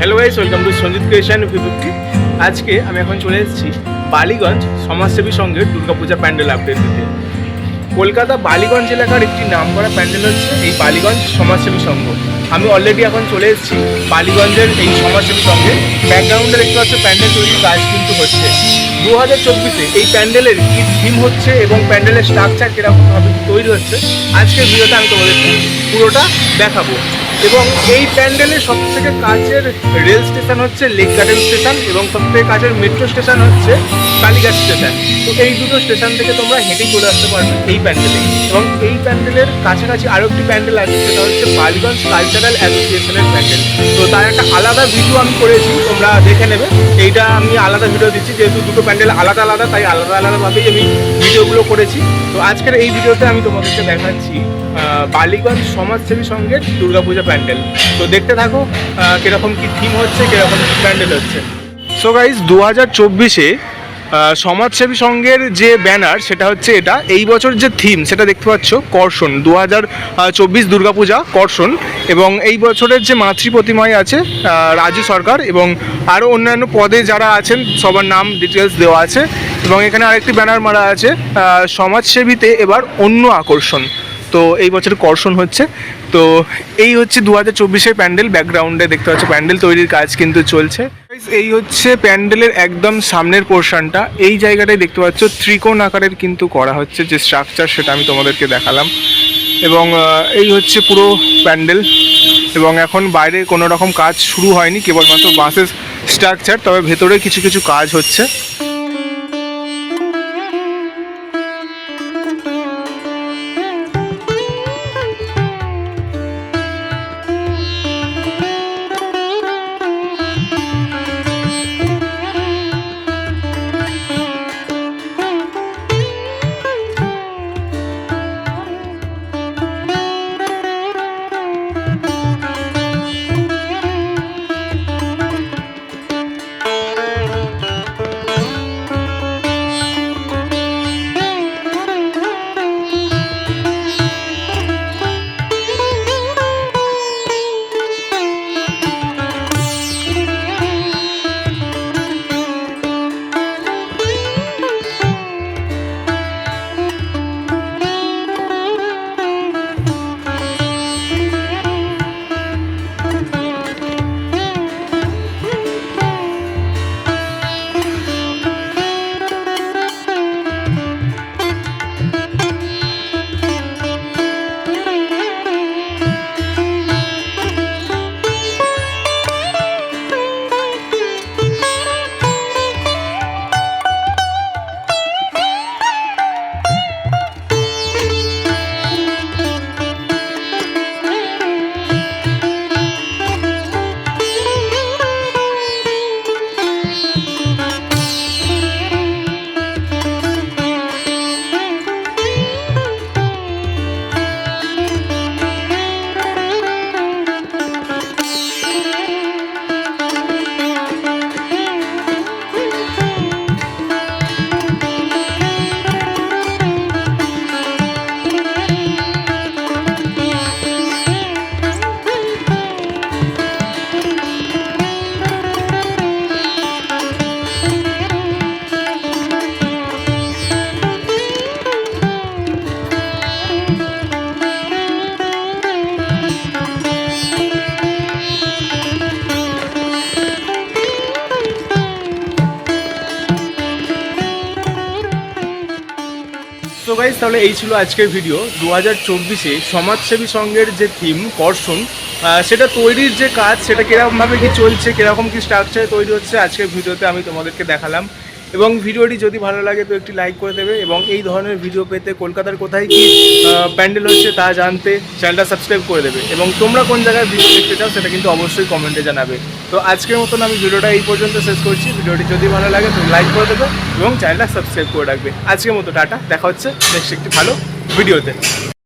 Hello guys welcome to Sanjit creation fifty আজকে আমি এখন চলে এসেছি বালিগঞ্জ সমাজসেবী সংঘের দুর্গাপূজা প্যান্ডেল আপডেট দিতে। কলকাতা বালিগঞ্জ এলাকার একটি নামকরা প্যান্ডেল হচ্ছে এই বালিগঞ্জ সমাজসেবী সংঘ। আমি অলরেডি এখন চলে এসেছি বালিগঞ্জের এই সমাজসেবী সংঘে ব্যাকগ্রাউন্ডে দেখতে পাচ্ছ প্যান্ডেল তৈরির কাজ কিন্তু হচ্ছে। দু হাজার চব্বিশে এই প্যান্ডেলের কি থিম হচ্ছে এবং প্যান্ডেলের স্ট্রাকচার কীরকমভাবে তৈরি হচ্ছে, আজকের ভিডিওতে আমি তোমাদের পুরোটা দেখাবো। এবং এই প্যান্ডেলের সব থেকে কাছের রেল স্টেশন হচ্ছে লেক গার্ডেন স্টেশন এবং সব থেকে কাছের মেট্রো স্টেশন হচ্ছে কালীঘাট স্টেশন। তো এই দুটো স্টেশন থেকে তোমরা হেঁটে চলে আসতে পারবে এই প্যান্ডেলে। এবং এই প্যান্ডেলের কাছাকাছি আরও একটি প্যান্ডেল আছে, সেটা হচ্ছে বালিগঞ্জ কালচারাল অ্যাসোসিয়েশনের প্যান্ডেল। তো তার একটা আলাদা ভিডিও আমি করেছি, তোমরা দেখে নেবে। এইটা আমি আলাদা ভিডিও দিচ্ছি, যেহেতু দুটো প্যান্ডেল আলাদা আলাদা, তাই আলাদা আলাদাভাবেই আমি ভিডিওগুলো করেছি। তো আজকের এই ভিডিওতে আমি তোমাদেরকে দেখাচ্ছি বালিগঞ্জ সমাজসেবী সংঘের দুর্গাপূজা প্যান্ডেল। তো দেখতে থাকো কীরকম কি থিম হচ্ছে কীরকম কি প্যান্ডেল হচ্ছে। সো গাইজ দু হাজার চব্বিশে সমাজসেবী সংঘের যে ব্যানার সেটা হচ্ছে এটা। এই বছর যে থিম সেটা দেখতে পাচ্ছ কর্ষণ। দু হাজার চব্বিশ দুর্গাপূজা কর্ষণ। এবং এই বছরের যে মাতৃ প্রতিমায় আছে আহ, রাজু সরকার এবং আরও অন্যান্য পদে যারা আছেন সবার নাম ডিটেলস দেওয়া আছে। এবং এখানে আরেকটি ব্যানার মারা আছে সমাজসেবীতে এবার অন্য আকর্ষণ। তো এই বছর কর্ষণ হচ্ছে। তো এই হচ্ছে দু হাজার চব্বিশের প্যান্ডেল, ব্যাকগ্রাউন্ডে দেখতে পাচ্ছ প্যান্ডেল তৈরির কাজ কিন্তু চলছে। এই হচ্ছে প্যান্ডেলের একদম সামনের পোর্শনটা। এই জায়গাটায় দেখতে পাচ্ছ ত্রিকোণ আকারের কিন্তু করা হচ্ছে যে স্ট্রাকচার সেটা আমি তোমাদেরকে দেখালাম। এবং এই হচ্ছে পুরো প্যান্ডেল। এবং এখন বাইরে কোনো রকম কাজ শুরু হয়নি, কেবলমাত্র বাসের স্ট্রাকচার তবে ভেতরে কিছু কিছু কাজ হচ্ছে। তো গাইজ তাহলে এই ছিল আজকের ভিডিও দু হাজার চব্বিশে সমাজসেবী সংঘের যে থিম কর্ষণ সেটা তৈরির যে কাজ, সেটা কীরকমভাবে কি চলছে, কীরকম কি স্ট্রাকচারে তৈরি হচ্ছে, আজকের ভিডিওতে আমি তোমাদেরকে দেখালাম। এবং ভিডিওটি যদি ভালো লাগে, তো একটি লাইক করে দেবে এবং এই ধরনের ভিডিও পেতে কলকাতার কোথায় কি প্যান্ডেল হচ্ছে তা জানতে চ্যানেলটা সাবস্ক্রাইব করে দেবে। এবং তোমরা কোন জায়গায় ভিডিও দেখতে চাও, সেটা কিন্তু অবশ্যই কমেন্টে জানাবে। তো আজকের মতন আমি ভিডিওটা এই পর্যন্ত শেষ করছি। ভিডিওটি যদি ভালো লাগে তো লাইক করে দেবে এবং চ্যানেলটা সাবস্ক্রাইব করে রাখবে। আজকের মতো, টাটা। দেখা হচ্ছে নেক্সট একটি ভালো ভিডিওতে।